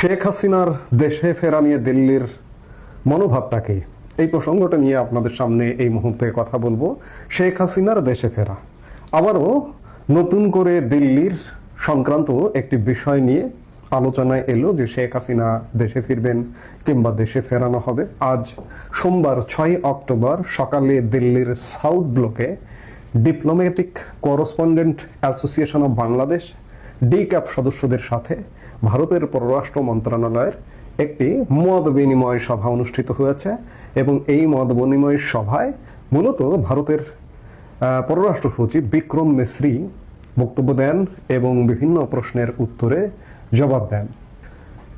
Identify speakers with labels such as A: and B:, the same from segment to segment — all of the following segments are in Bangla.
A: শেখ হাসিনার দেশে ফেরা নিয়ে দিল্লির মনোভাবটা কি? এই প্রসঙ্গটা নিয়ে আপনাদের সামনে এই মুহূর্তে কথা বলব। শেখ হাসিনার দেশে ফেরা। আবারও নতুন করে দিল্লির সংক্রান্ত একটি বিষয় নিয়ে আলোচনায় এলো যে শেখ হাসিনা দেশে ফিরবেন কিংবা দেশে ফেরানো হবে। আজ সোমবার ছয় অক্টোবর সকালে দিল্লির সাউথ ব্লকে diplomatic correspondent association of Bangladesh, D CAB সদস্যদের সাথে ভারতের পররাষ্ট্র মন্ত্রণালয়ের একটি মত বিনিময় সভা অনুষ্ঠিত হয়েছে এবং এই মত বিনিময় সভায় মূলত ভারতের পররাষ্ট্র সচিব বিক্রম মিশ্রি বক্তব্য দেন এবং বিভিন্ন প্রশ্নের উত্তরে জবাব দেন।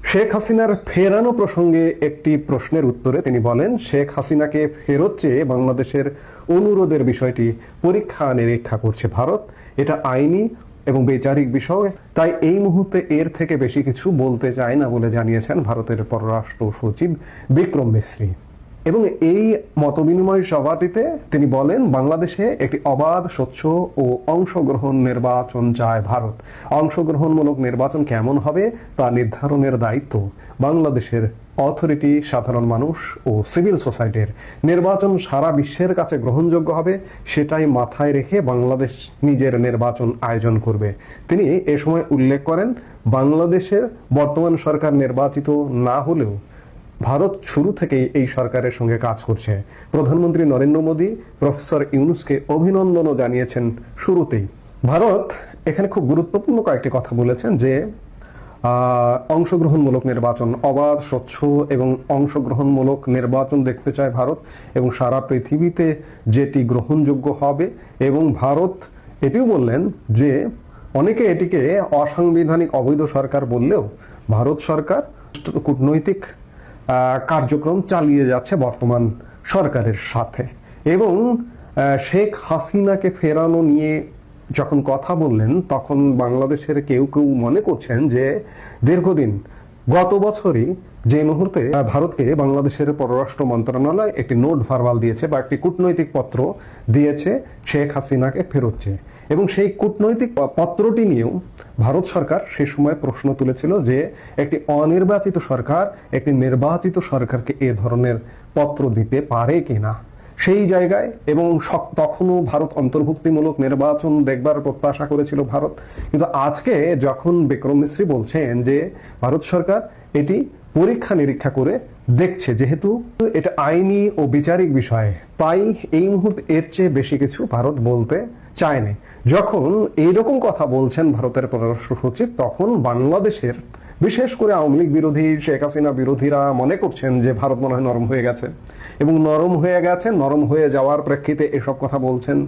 A: শেখ হাসিনার ফেরানো প্রসঙ্গে একটি প্রশ্নের উত্তরে তিনি বলেন, শেখ হাসিনাকে ফেরত চেয়ে বাংলাদেশের অনুরোধের বিষয়টি পরীক্ষা নিরীক্ষা করছে ভারত। এটা আইনি এবং বেচারিক বিষয়, তাই এই মুহূর্তে এর থেকে বেশি কিছু বলতে চায় না বলে জানিয়েছেন ভারতের পররাষ্ট্র সচিব বিক্রম মিশ্রি এবং এই মতবিনিময় সভাটিতে তিনি বলেন, বাংলাদেশে একটি অবাধ, স্বচ্ছ ও অংশগ্রহণ নির্বাচন চায় ভারত। অংশগ্রহণমূলক নির্বাচন কেমন হবে তা নির্ধারণের দায়িত্ব বাংলাদেশের অথরিটি, সাধারণ মানুষ ও সিভিল সোসাইটির। নির্বাচন সারা বিশ্বের কাছে গ্রহণযোগ্য হবে, সেটাই মাথায় রেখে বাংলাদেশ নিজের নির্বাচন আয়োজন করবে। তিনি এ সময় উল্লেখ করেন, বাংলাদেশের বর্তমান সরকার নির্বাচিত না হলেও ভারত শুরু থেকেই এই সরকারের সঙ্গে কাজ করছে। প্রধানমন্ত্রী নরেন্দ্র মোদী, প্রফেসর ইউনুসকে অভিনন্দনও জানিয়েছেন শুরুতেই। ভারত এখানে খুব গুরুত্বপূর্ণ কয়েকটি কথা বলেছেন যে অংশগ্রহণমূলক নির্বাচন অবাধ, স্বচ্ছ এবং অংশগ্রহণমূলক নির্বাচন দেখতে চায় ভারত এবং সারা পৃথিবীতে যেটি গ্রহণযোগ্য হবে এবং ভারত এটিও বললেন যে, অনেকে এটিকে অসাংবিধানিক অবৈধ সরকার বললেও ভারত সরকার কূটনৈতিক কার্যক্রম চালিয়ে যাচ্ছে বর্তমান সরকারের সাথে। এবং শেখ হাসিনাকে ফেরানো নিয়ে যখন কথা বললেন, তখন বাংলাদেশের কেউ কেউ মনে করছেন যে দীর্ঘদিন গত বছরই যে মুহূর্তে ভারতকে বাংলাদেশের পররাষ্ট্র মন্ত্রণালয় একটি নোট ভার্বাল দিয়েছে বা একটি কূটনৈতিক পত্র দিয়েছে শেখ হাসিনাকে ফেরত এবং সেই কূটনৈতিক পত্রটি নিয়েও ভারত সরকার সে সময় প্রশ্ন তুলেছিল যে একটি অনির্বাচিত সরকার, একটি নির্বাচিত সরকারকে এ ধরনের পত্র দিতে পারে কিনা। সেই জায়গায় এবং তখনও ভারত অন্তর্ভুক্তিমূলক নির্বাচন দেখবার প্রত্যাশা করেছিল ভারত। কিন্তু আজকে যখন বিক্রম মিশ্রী বলছেন যে, ভারত সরকার এটি পরীক্ষা নিরীক্ষা করে দেখছে, যেহেতু এটা আইনি ও বিচারিক বিষয়, তাই এই মুহূর্তে এর চেয়ে বেশি কিছু ভারত বলতে চায়নি। যখন এইরকম কথা বলছেন ভারতের পররাষ্ট্র সচিব, তখন বাংলাদেশের বিশেষ করে আওয়ামী লীগ বিরোধী, শেখ হাসিনা বিরোধীরা মনে করছেন যে ভারত মনে হয় নরম হয়ে গেছে। এবং নরম হয়ে গেছে, নরম হয়ে যাওয়ার প্রেক্ষিতে এসব কথা বলছেন।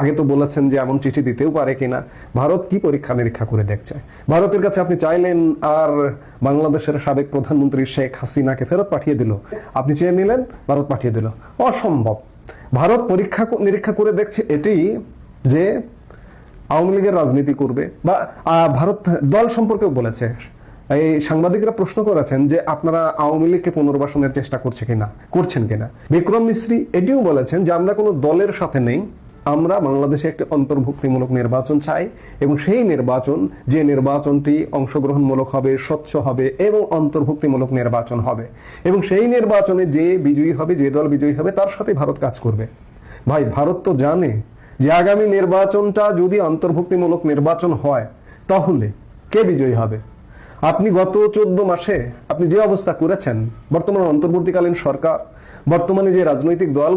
A: আগে তো বলেছেন যে এমন চিঠি দিতেও পারে কিনা। ভারত কি পরীক্ষা নিরীক্ষা করে দেখছে? ভারতের কাছে আপনি চাইলেন আর বাংলাদেশের সাবেক প্রধানমন্ত্রী শেখ হাসিনাকে ফেরত পাঠিয়ে দিল। আপনি চেয়ে নিলেন, ভারত পাঠিয়ে দিল। অসম্ভব। ভারত পরীক্ষা নিরীক্ষা করে দেখছে এটি যে আওয়ামী লীগের রাজনীতি করবে বা ভারত দল সম্পর্কেও বলেছে। এই সাংবাদিকরা প্রশ্ন করেছেন যে আপনারা আওয়ামী লীগকে পুনর্বাসনের চেষ্টা করছে কিনা, করছেন কিনা। বিক্রম মিশ্রি এটিও বলেছেন যে আমরা কোনো দলের সাথে নেই, আমরা বাংলাদেশে একটি অন্তর্ভুক্তিমূলক নির্বাচন চাই এবং সেই নির্বাচন, যে নির্বাচনটি অংশগ্রহণমূলক হবে, স্বচ্ছ হবে এবং অন্তর্ভুক্তিমূলক নির্বাচন হবে। এবং সেই নির্বাচনে যে বিজয়ী হবে, যে দল বিজয়ী হবে, তার সাথে ভারত কাজ করবে। ভাই, ভারত তো জানে যে আগামী নির্বাচনটা যদি অন্তর্ভুক্তিমূলক নির্বাচন হয়, তাহলে কে বিজয়ী হবে? আপনি গত চোদ্দ মাসে আপনি যে অবস্থা করেছেন, বর্তমান অন্তর্বর্তীকালীন সরকার, বর্তমানে যে রাজনৈতিক দল